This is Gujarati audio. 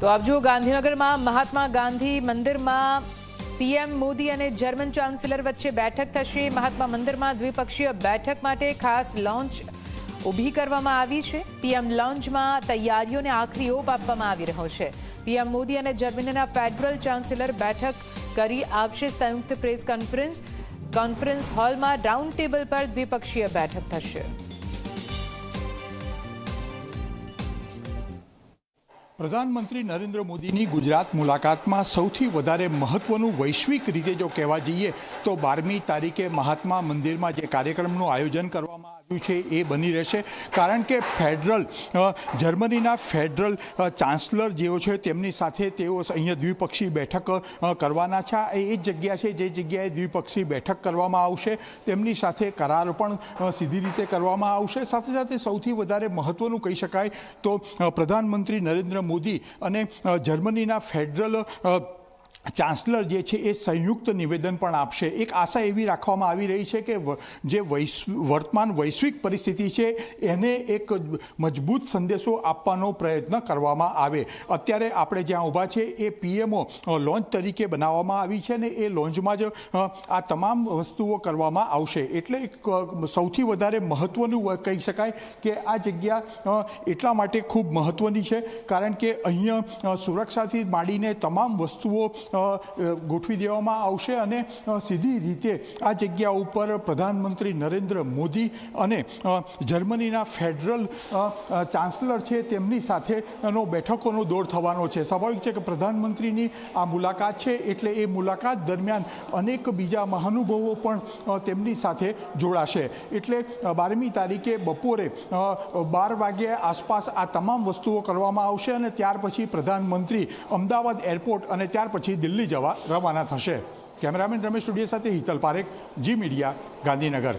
તો આપ જુઓ, ગાંધીનગરમાં મહાત્મા ગાંધી મંદિરમાં પીએમ મોદી અને જર્મન ચાન્સેલર વચ્ચે બેઠક થશે. મહાત્મા મંદિરમાં દ્વિપક્ષીય બેઠક માટે ખાસ લોન્ચ ઊભી કરવામાં આવી છે. પીએમ લોન્ચમાં તૈયારીઓને આખરી ઓપ આપવામાં આવી રહ્યો છે. પીએમ મોદી અને જર્મનીના ફેડરલ ચાન્સેલર બેઠક કરી આપશે સંયુક્ત પ્રેસ કોન્ફરન્સ. કોન્ફરન્સ હોલમાં રાઉન્ડ ટેબલ પર દ્વિપક્ષીય બેઠક થશે. પ્રધાનમંત્રી નરેન્દ્ર મોદીની ગુજરાત મુલાકાતમાં સૌથી વધારે મહત્વનું વૈશ્વિક રીતે જો કહેવા જઈએ તો બારમી તારીખે મહાત્મા મંદિરમાં જે કાર્યક્રમનું આયોજન કરવામાં આવ્યું છે એ બની રહેશે. કારણ કે ફેડરલ જર્મનીના ફેડરલ ચાન્સલર જેઓ છે તેમની સાથે તેઓ અહીંયા દ્વિપક્ષી બેઠક કરવાના છે. એ જ જગ્યા છે જે જગ્યાએ દ્વિપક્ષી બેઠક કરવામાં આવશે. તેમની સાથે કરાર પણ સીધી રીતે કરવામાં આવશે. સાથે સાથે સૌથી વધારે મહત્ત્વનું કહી શકાય તો પ્રધાનમંત્રી નરેન્દ્ર મોદી અને જર્મનીના ફેડરલ ચાન્સલર જે છે એ સંયુક્ત નિવેદન પણ આપશે. એક આશા એવી રાખવામાં આવી રહી છે કે જે વર્તમાન વૈશ્વિક પરિસ્થિતિ છે, એને એક મજબૂત સંદેશો આપવાનો પ્રયત્ન કરવામાં આવે. અત્યારે આપણે જ્યાં ઊભા છે, એ પીએમઓ લોન્ચ તરીકે બનાવવામાં આવી છે ને એ લોન્ચમાં જ આ તમામ વસ્તુઓ કરવામાં આવશે. એટલે સૌથી વધારે મહત્ત્વનું કહી શકાય કે આ જગ્યા એટલા માટે ખૂબ મહત્ત્વની છે. કારણ કે અહીંયા સુરક્ષાથી માંડીને તમામ વસ્તુઓ ગોઠવી દેવામાં આવશે અને સીધી રીતે આ જગ્યા ઉપર પ્રધાનમંત્રી નરેન્દ્ર મોદી અને જર્મનીના ફેડરલ ચાન્સલર છે તેમની સાથેનો બેઠકોનો દોર થવાનો છે. સ્વાભાવિક છે કે પ્રધાનમંત્રીની આ મુલાકાત છે એટલે એ મુલાકાત દરમિયાન અનેક બીજા મહાનુભાવો પણ તેમની સાથે જોડાશે. એટલે બારમી તારીખે બપોરે બાર વાગ્યે આસપાસ આ તમામ વસ્તુઓ કરવામાં આવશે અને ત્યાર પછી પ્રધાનમંત્રી અમદાવાદ એરપોર્ટ અને ત્યાર પછી દિલ્હી જવા રવાના થશે. કેમેરામેન રમેશ સ્ટુડિયો સાથે હિતલ પારેખ જી મીડિયા ગાંધીનગર.